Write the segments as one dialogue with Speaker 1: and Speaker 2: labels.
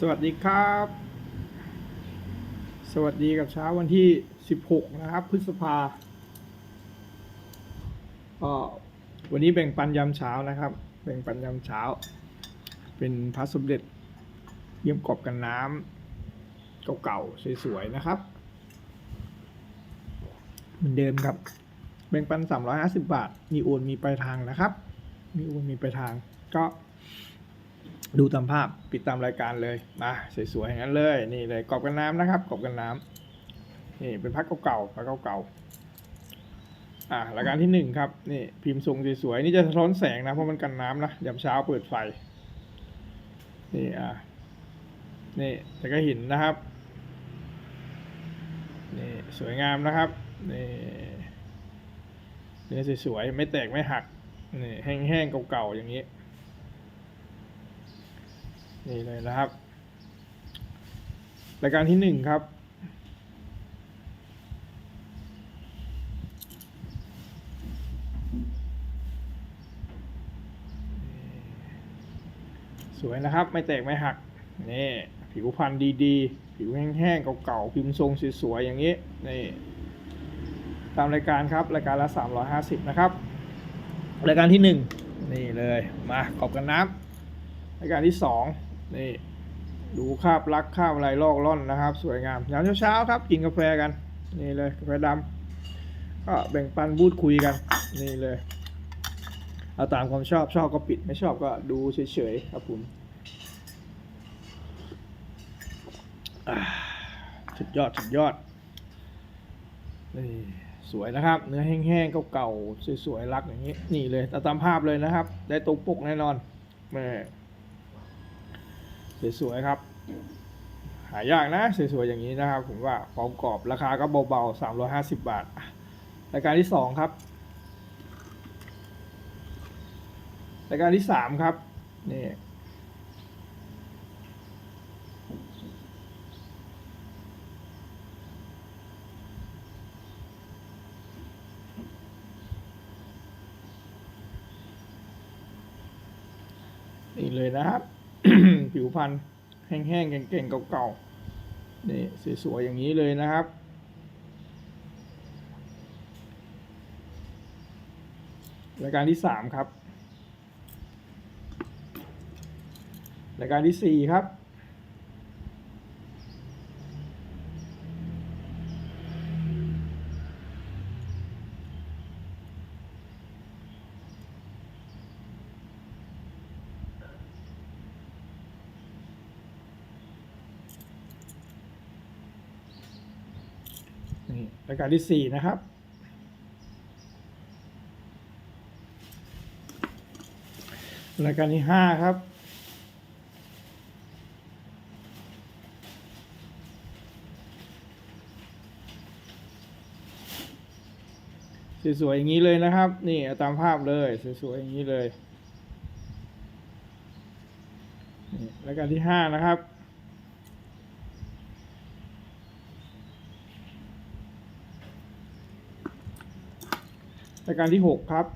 Speaker 1: สวัสดีครับ สวัสดีกับเช้าวันที่ 16 นะครับ พฤษภาก็วันนี้แบ่งปันยามเช้านะครับ แบ่งปันยามเช้า เป็นพระสมเด็จเยี่ยมกรอบกันน้ำเก่าๆ สวยๆ นะครับ เหมือนเดิมครับ แบ่งปัน 350 บาท มีโอนมีปลายทางนะครับ มีโอนมีปลายทางก็ ดูตามภาพปิดตามรายการเลยมาสวยๆอย่างนั้นเลยนี่เลยกรอบกันน้ำนะครับกรอบกันน้ำนี่เป็นพักเก่าๆพักเก่าๆอ่ารายการที่หนึ่งครับนี่พิมพ์ทรงสวยๆนี่จะสะท้อนแสงนะเพราะมันกันน้ำนะยามเช้าเปิดไฟนี่อะนี่แต่ก็ห็นนะครับนี่สวยงามนะครับนี่เนื้อสวยๆไม่แตกไม่หักนี่แห้งๆเก่าๆอย่างนี้ นี่เลยนะครับ รายการที่หนึ่งครับ สวยนะครับ ไม่แตกไม่หัก นี่ผิวพรรณดีๆ ผิวแห้งๆ เก่าๆ พิมพ์ทรงสวยๆ อย่างนี้ นี่ ตามรายการครับ รายการละ 350 นะครับ รายการที่หนึ่งนี่เลย มาขอบกันน้ำรายการที่สอง นี่ดูคาบลักคาบอะไรลอกล่อนนะครับ สวยงามยามเช้าๆครับกินกาแฟกัน นี่เลยกาแฟดำก็แบ่งปันพูดคุยกัน นี่เลยเอาตามความชอบชอบก็ปิดไม่ชอบก็ดูเฉยๆครับผมสุดยอดสุดยอดนี่สวยนะครับ เนื้อแห้งๆเก่าๆสวยๆรักอย่างนี้ นี่เลยเอาตามภาพเลยนะครับ ได้ตรงปกแน่นอนแม่ สวยๆครับ หายากนะ สวยๆอย่างนี้นะครับ ผมว่าพร้อมกรอบราคาก็เบาๆ 350 บาทรายการที่สองครับรายการที่สามครับนี่นี่เลยนะครับ ผิวพันธุ์แห้งๆเก่งๆเก่าๆนี่สวยๆอย่างนี้เลยนะครับ รายการที่สามครับ รายการที่สี่ครับ รายการที่สี่นะครับ รายการที่ห้าครับ สวยๆอย่างนี้เลยนะครับ นี่ตามภาพเลยสวยๆอย่างนี้เลยรายการที่ห้านะครับ รายการที่หกครับ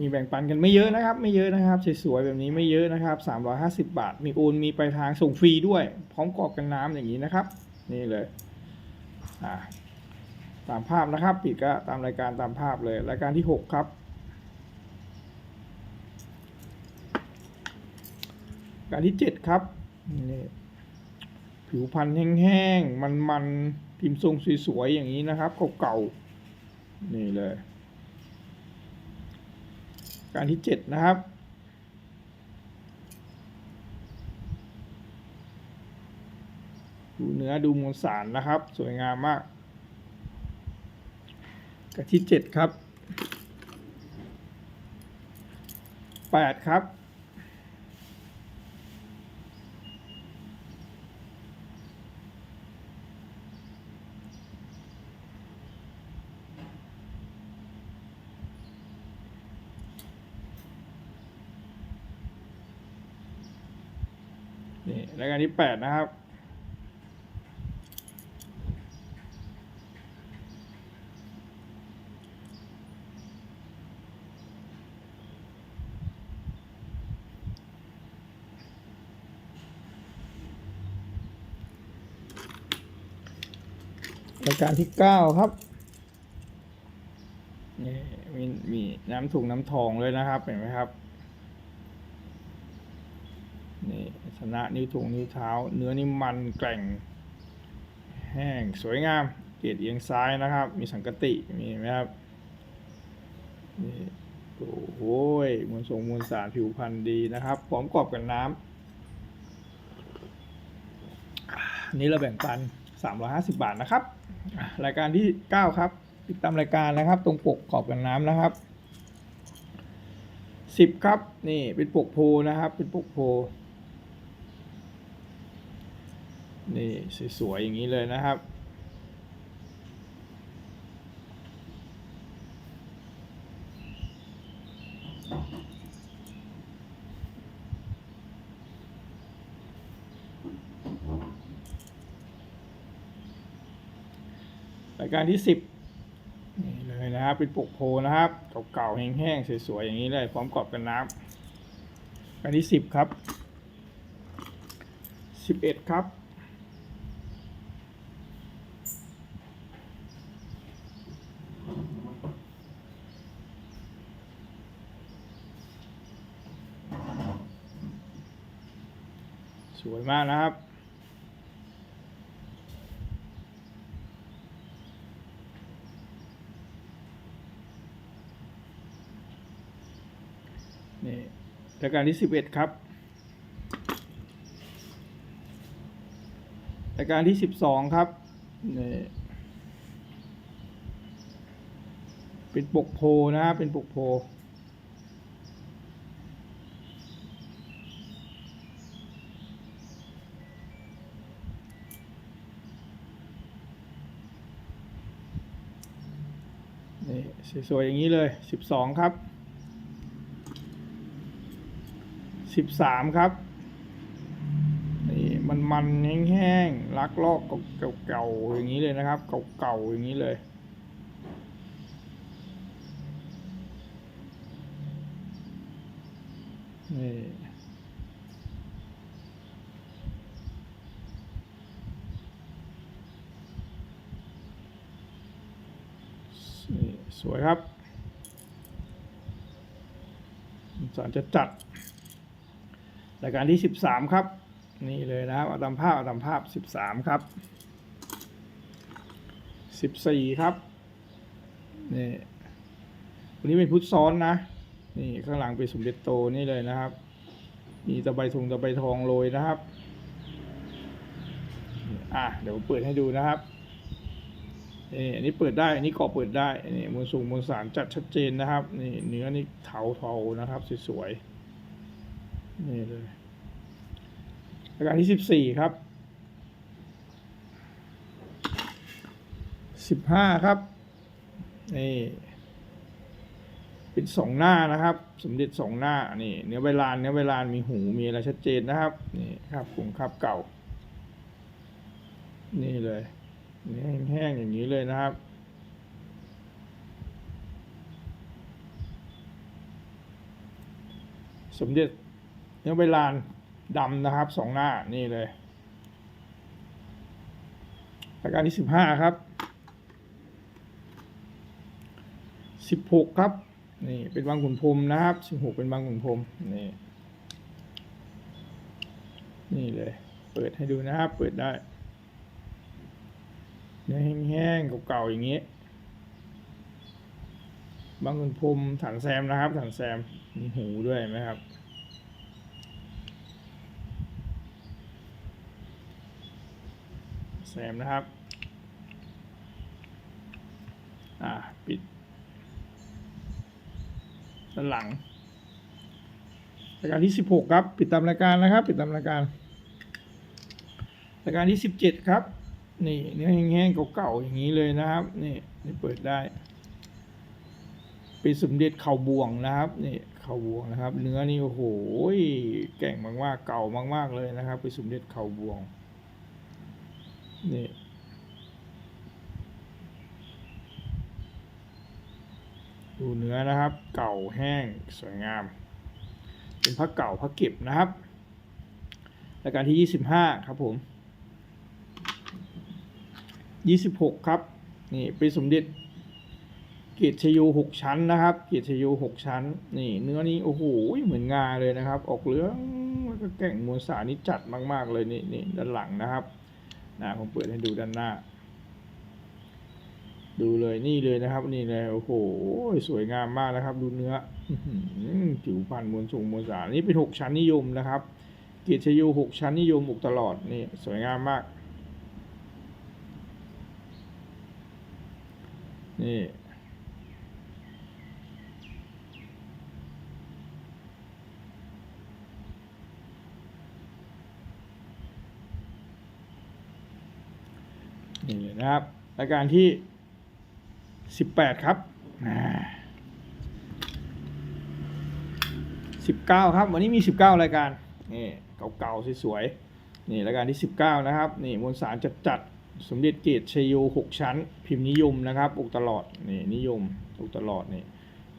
Speaker 1: มีแบ่งปันกันไม่เยอะนะครับ ไม่เยอะนะครับสวยๆแบบนี้ไม่เยอะนะครับสามร้อยห้าสิบบาท มีโอนมีไปลายทางส่งฟรีด้วย พร้อมกรอบกันน้ำอย่างนี้นะครับ นี่เลยตามภาพนะครับ ปิดก็ตามรายการตามภาพเลย รายการที่หกครับรายการที่เจ็ดครับนี่ ผิวพรรณแห้งๆ มันๆ พิมพ์ทรงสวยๆ อย่างนี้นะครับเก่าๆ นี่เลย การที่เจ็ดนะครับ ดูเนื้อดูมวลสารนะครับ สวยงามมากการที่เจ็ดครับแปดครับ รายการที่แปดนะครับ รายการที่เก้าครับนี่มีมีน้ำถุงน้ำทองเลยนะครับ เห็นไหมครับ นี่ชนะนิ้วถุงนิ้วเท้า เนื้อนี่มันแกร่ง แห้งสวยงามเกรดเอียงซ้ายนะครับ มีสังกติมีไหมครับนี่โอ้โหมวลทรงมวลสารผิวพรรณดีนะครับ พร้อมกรอบกับน้ำนี้เราแบ่งปัน 350 บาทนะครับ รายการที่ 9 ครับ ติดตามรายการนะครับ ตรงปกขอบกันน้ำนะครับ 10 ครับ นี่เป็นปกโพนะครับ เป็นปกโพ นี่สวยๆอย่างนี้เลยนะครับ รายการที่สิบนี่เลยนะครับ เป็นปกโพนะครับ เก่าๆแห้งๆสวยๆอย่างนี้เลย พร้อมกรอบกันน้ำรายการที่สิบครับสิบเอ็ดครับ สวยมากนะครับ นี่รายการที่สิบเอ็ดครับรายการที่สิบสองครับ นี่เป็นปกโพนะครับเป็นปกโพ สวยๆอย่างนี้เลยสิบสองครับสิบสามครับนี่มันมันแห้งๆลักลอกเก่าๆอย่างนี้เลยนะครับ เก่าๆอย่างนี้เลยนี่นี่ สวยครับสารจะจัดรายการที่สิบสามครับ นี่เลยนะครับเอาตามภาพเอาตามภาพสิบสามครับสิบสี่ครับนี่วันนี้เป็นพุทธซ้อนนะนี่ข้างหลังเป็นสมเด็จโตนี่เลยนะครับ มีตะไบทงตะไบทองโรยนะครับ อะเดี๋ยวเปิดให้ดูนะครับ นี่อันนี้เปิดได้ อันนี้กรอบเปิดได้นี่มวลสูงมวลสารจัดชัดเจนนะครับ นี่เนื้อนี่เทาเทานะครับสวยๆนี่เลยรายการที่สิบสี่ครับสิบห้าครับนี่เป็นสองหน้านะครับ สมเด็จสองหน้านี่เนื้อใบลานเนื้อใบลานมีหูมีอะไรชัดเจนนะครับนี่ครับกลุ่มครับเก่า นี่เลย แห้งๆอย่างนี้เลยนะครับ สมเด็จเนื้อใบลานดำนะครับสองหน้านี่เลยรายการที่สิบห้าครับสิบหกครับนี่เป็นบางขุนพรมนะครับสิบหกเป็นบางขุนพรมนี่นี่เลย เปิดให้ดูนะครับ เปิดได้ นื้อแห้งๆเก่าๆอย่างนี้ บางขุนพรหมฐานแซมนะครับฐานแซมมีหูด้วยไหมครับแซมนะครับ อ่า ปิดด้านหลังรายการที่สิบหกครับ ปิดตามรายการนะครับ ปิดตามรายการ รายการที่สิบเจ็ดครับ นี่เนื้อแห้งๆเก่าๆอย่างนี้เลยนะครับ นี่นี่เปิดได้เป็นสมเด็จเข่าบวงนะครับนี่เข่าบวงนะครับ เนื้อนี่โอ้โหแก่งมากๆเก่ามาก ๆเลยนะครับเป็นสมเด็จเข่าบวงนี่ดูเนื้อนะครับ เก่าแห้งสวยงาม เป็นพระเก่าพระเก็บนะครับรายการที่ 25 ครับผม ยี่สิบหกครับนี่เป็นสมเด็จเกียรติชยูหกชั้นนะครับ เกียรติชยูหกชั้น นี่เนื้อนี้โอ้โหเหมือนงาเลยนะครับ ออกเหลืองแล้วก็แก่งมวลสารนี่จัดมาก ๆ เลยนี่นี่ด้านหลังนะครับนะผมเปิดให้ดูด้านหน้า ดูเลยนี่เลยนะครับ นี่เลยโอ้โหสวยงามมากนะครับ ดูเนื้อผิวพรรณมวลทรงมวลสารนี่เป็นหกชั้นนิยมนะครับ เกียรติชยูหกชั้นนิยมอุกตลอดนี่สวยงามมาก นี่ นี่นะครับรายการที่สิบแปดครับสิบเก้าครับ วันนี้มีสิบเก้ารายการนี่เก่าๆสวยๆนี่รายการที่สิบเก้านะครับ นี่มวลสารจัดจัดๆ สมเด็จเกตชโยหกชั้น พิมพ์นิยมนะครับอกตลอดนี่นิยมอกตลอดนี่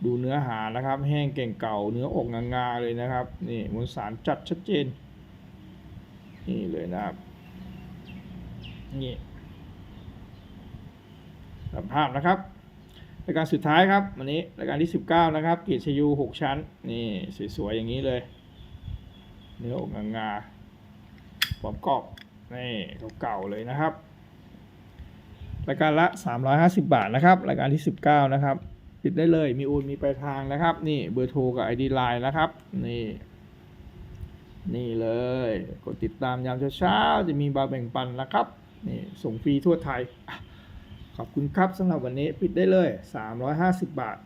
Speaker 1: ดูเนื้อหานะครับ แห้งเก่งเก่าเนื้ออกงาๆเลยนะครับนี่มวลสารจัดชัดเจนนี่เลยนะครับนี่สภาพนะครับรายการสุดท้ายครับวันนี้รายการที่ 19 นะครับเกียรติชยู6ชั้นนี่สวยๆอย่างนี้เลย เนื้ออกงาๆปอบกรอบนี่เก่าๆเลยนะครับ รายการละ 350 บาทนะครับ รายการที่ 19 นะครับ ติดได้เลย มีโอน มีปลายทางนะครับ นี่เบอร์โทรกับ ID Line นะครับ นี่ นี่เลย กดติดตามยามเช้าๆ จะมีบาร์แบ่งปันนะครับ นี่ส่งฟรีทั่วไทย ขอบคุณครับสำหรับวันนี้ปิดได้เลย 350 บาท